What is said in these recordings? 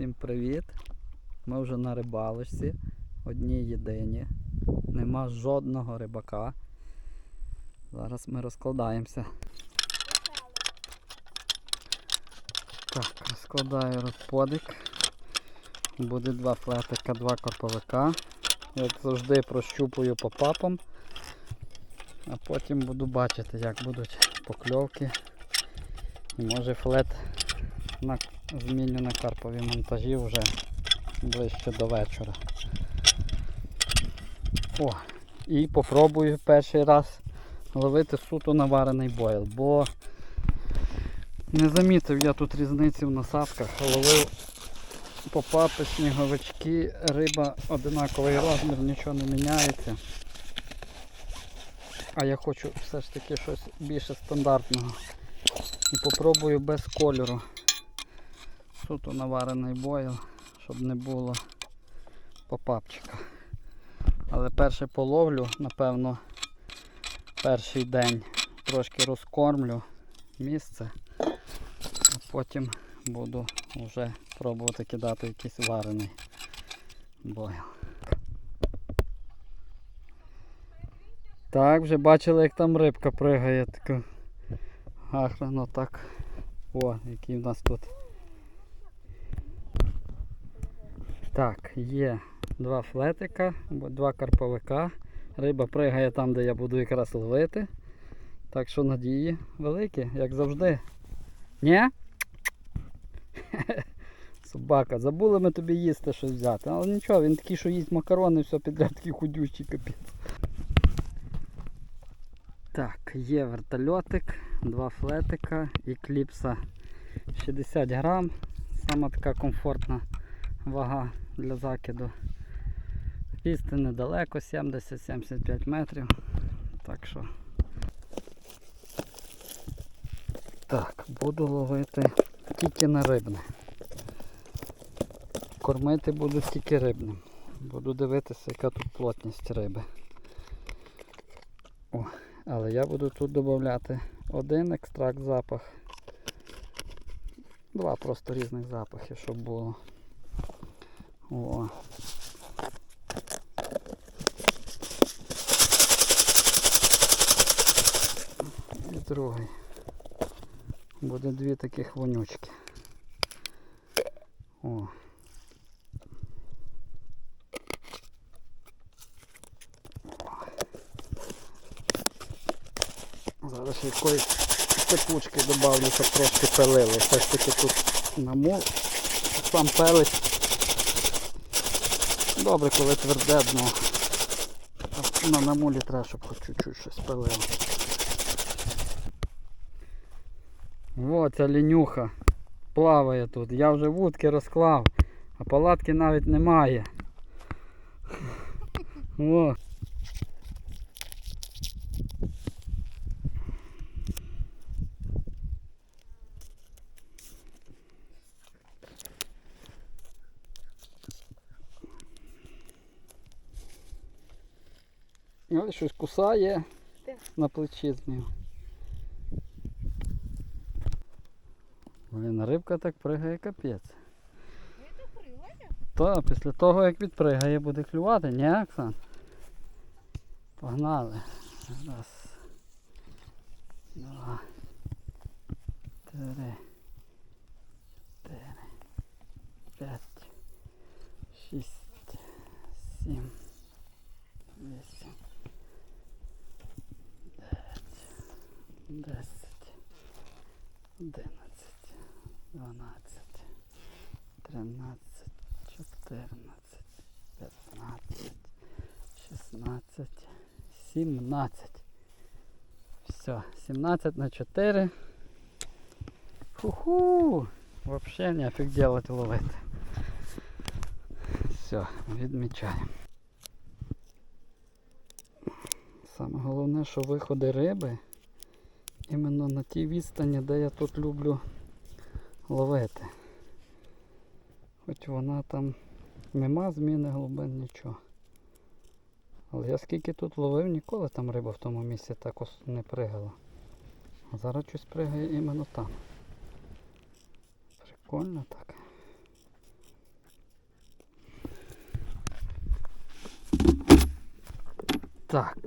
Всім привіт! Ми вже на рибалочці. Одній єдині. Нема жодного рибака. Зараз ми розкладаємося. Так, розкладаю розподик. Буде два флетика, два корповика. Як завжди прощупую по папам. А потім буду бачити, як будуть покльовки. І може флет на, зміню на карпові монтажі вже ближче до вечора. О, і попробую перший раз ловити суто наварений бойл, бо не замітив я тут різниці в насадках, ловив попапи, сніговички, риба одинаковий розмір, нічого не міняється. А я хочу все ж таки щось більше стандартного. І попробую без кольору. Суто наварений бойл, щоб не було попапчика. Але перше половлю, напевно, перший день трошки розкормлю місце, а потім буду вже пробувати кидати якийсь варений бойл. Так, вже бачили, як там рибка пригає. Така гарно так. О, який в нас тут. Так, є два флетика, два карповика. Риба пригає там, де я буду якраз ловити. Так що надії великі, як завжди. Ні? Собака, забули ми тобі їсти щось взяти. Але нічого, він такий, що їсть макарони, все підряд такий худючий капець. Так, є вертольотик, два флетика і кліпса 60 грам. Сама така комфортна вага для закиду. Лізти недалеко, 70-75 метрів. Так що. Так, буду ловити тільки на рибне. Кормити буду тільки рибним. Буду дивитися, яка тут плотність риби. О, але я буду тут додати один екстракт запах. Два просто різних запахи, щоб було. О. І другий. Буде дві таких вонючки. О. Зараз якоїсь тепучки додавлю, щоб трошки пилило. Все ж таки тут намул. Сам пелець. Добре, коли тверде дно. На намулі треба, щоб хоч чуть-чуть щось пилило. О, ця лінюха плаває тут. Я вже вудки розклав, а палатки навіть немає. О. Ось щось кусає на плечі змів. Блін, рибка так пригає капець. Та, після того як відпригає, буде клювати, ні, Оксан? Погнали. Раз. Два. Три. Чотири. П'ять. Шість. Сім. Десять. Одинадцять. Дванадцять. Тринадцять. 14, 15, 16, 17. Все, 17 на 4. Ху-ху! Вообще нафиг делать ловити. Все, відмічаємо. Саме головне, що виходи риби іменно на тій відстані, де я тут люблю ловити. Хоч вона там нема зміни глибин, нічого. Але я скільки тут ловив, ніколи там риба в тому місці так не пригала. А зараз щось пригає іменно там. Прикольно так. Так,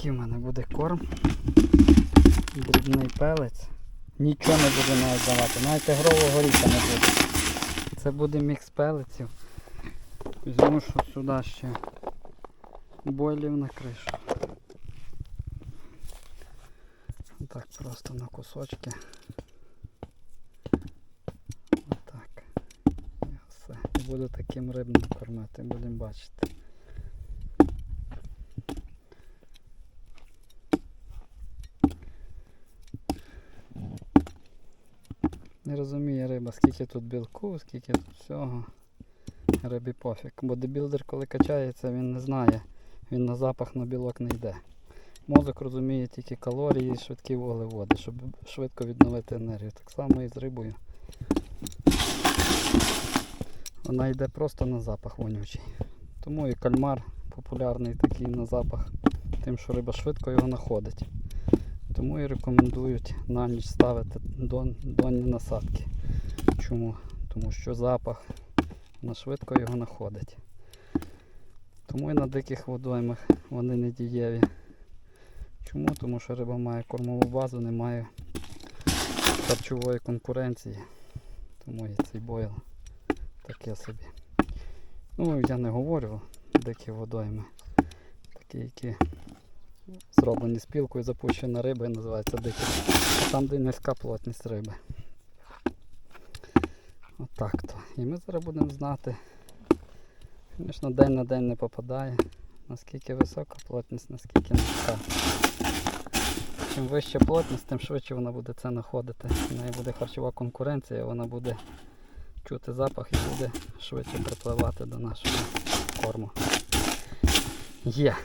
Отакий в мене буде корм. Дрібний пелець. Нічого не буду навіть давати. Навіть ігрового горіха не буде. Це буде мікс пелеців. Візьму що сюди ще бойлів на кришу. Так просто на кусочки. Отак. І все. Буду таким рибним кормити, будемо бачити. Не розуміє скільки тут білку, скільки тут всього. Рибі пофіг. Бо дебілдер, коли качається, він не знає. Він на запах на білок не йде. Мозок розуміє тільки калорії і швидкі вуглеводи, щоб швидко відновити енергію. Так само і з рибою. Вона йде просто на запах вонючий. Тому і кальмар популярний такий на запах, тим, що риба швидко його знаходить. Тому і рекомендують на ніч ставити дон- донні насадки. Чому? Тому що запах вона швидко його знаходить. Тому і на диких водоймах вони не дієві. Чому? Тому що риба має кормову базу, немає харчової конкуренції. Тому і цей бойл таке собі. Ну, я не говорю дикі водойми. Такі, які зроблені спілкою, запущена риба і називається дикі. Там, де низька плотність риби. Отак то. І ми зараз будемо знати. Звісно, день на день не попадає. Наскільки висока плотність, наскільки низька. Чим вища плотність, тим швидше вона буде це знаходити. В неї буде харчова конкуренція, вона буде чути запах і буде швидше припливати до нашого корму. Є.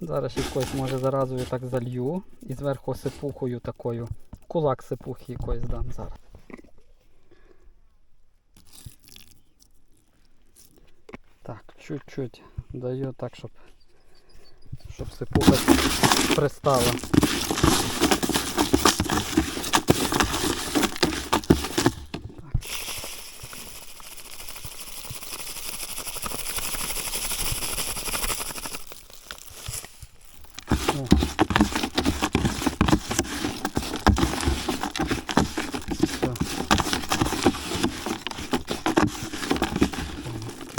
Зараз якось може заразою так залью і зверху сипухою такою. Кулак сипухи якоїсь дам зараз. Так, чуть-чуть даю так, щоб, щоб сипуха пристала. О. Все.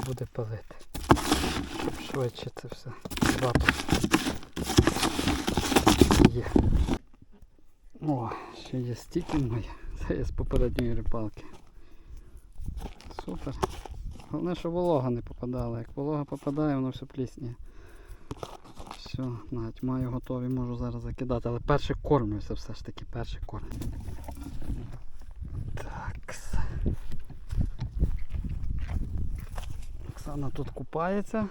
Буде палити. Щоб швидше це все запах. Є. О, ще є стіки мої. Це є з попередньої рибалки. Супер. Головне, щоб волога не попадала. Як волога попадає, воно все плісніє. Все, навіть маю готові, можу зараз закидати, але перше кормлюся все ж таки, перше кормлю. Так. Оксана тут купається,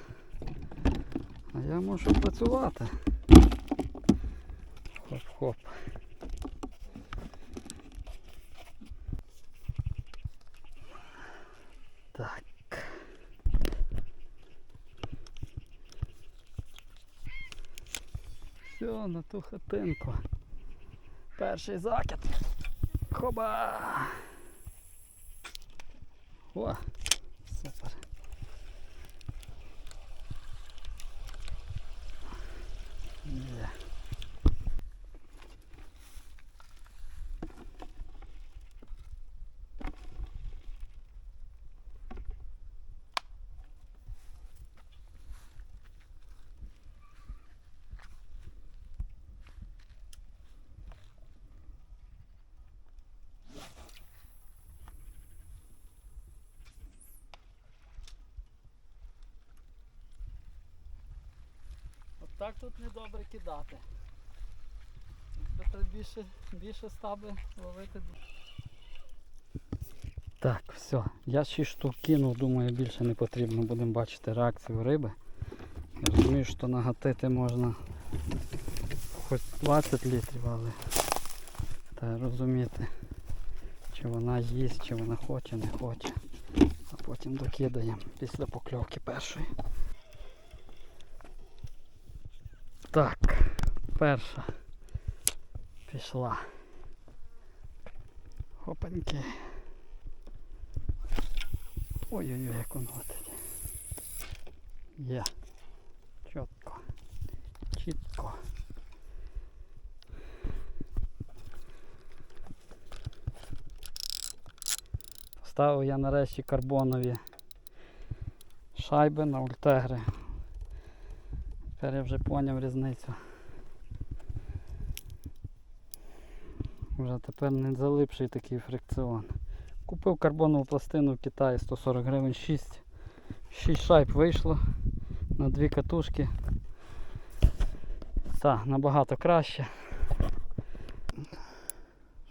а я можу працювати. Хоп-хоп. Так. Все, на ту хатинку. Перший закид. Хоба! О! Супер. Є. От так тут недобре кидати. Треба більше, більше стаби ловити. Так, все. Я 6 штук кинув, думаю, більше не потрібно. Будемо бачити реакцію риби. Я розумію, що нагатити можна хоч 20 літрів, але треба розуміти, чи вона їсть, чи вона хоче, не хоче. А потім докидаємо після покльовки першої. Так, перша пішла. Хопаньки. Ой-ой-ой, як воно летить. Є. Чітко. Чітко. Поставив я нарешті карбонові шайби на ультегри. Тепер я вже поняв різницю. Вже тепер не залипший такий фрикціон. Купив карбонову пластину в Китаї 140 гривень 6. 6 шайб вийшло на дві катушки. Так, набагато краще.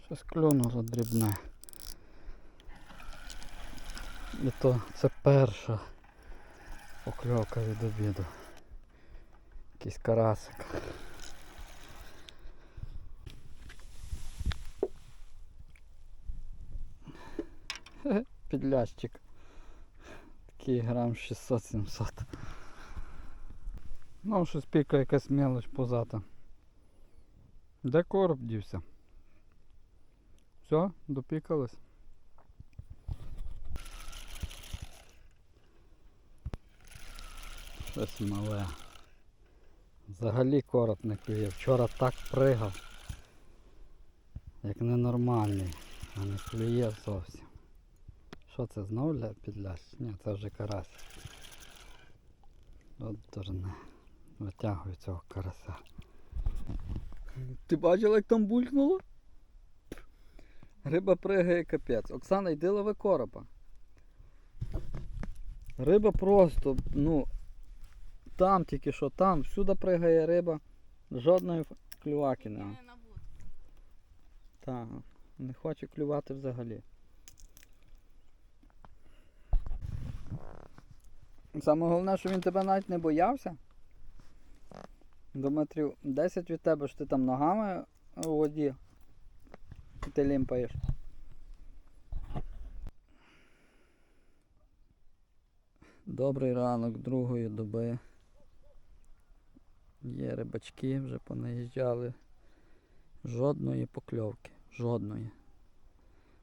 Щось клюнуло дрібне. І то це перша покльовка від обіду. Якийсь карасик. Підлящик. Такий грам 600-700. Ну, щось піка якась мелоч позата. Де короб дівся? Все, допікались. Щось мале. Взагалі короб не клює. Вчора так пригав. Як ненормальний, а не клює зовсім. Що це знову ля підлящ? Ні, це вже карась. От дурне. Витягую цього карася. Ти бачила, як там булькнуло? Риба пригає капець. Оксана, йди лови коропа. Риба просто, ну, там тільки що, там, всюди пригає риба. Жодної клюваки нема. Не. Так, не хоче клювати взагалі. Саме головне, що він тебе навіть не боявся. До метрів 10 від тебе, що ти там ногами у воді. І ти лімпаєш. Добрий ранок другої доби. Є рибачки, вже понаїжджали. Жодної покльовки. Жодної.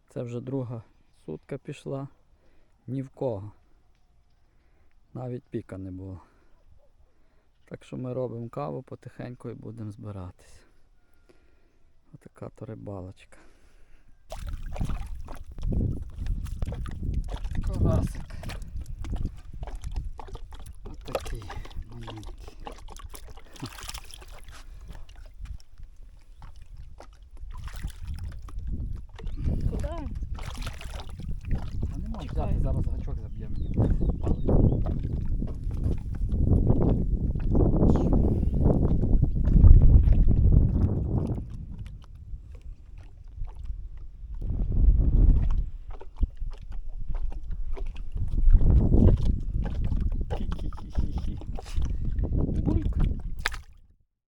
Це вже друга сутка пішла. Ні в кого. Навіть піка не було. Так що ми робимо каву потихеньку і будемо збиратись. Отака то рибалочка. Карасик. Куди? А не можу Чекай. взяти зараз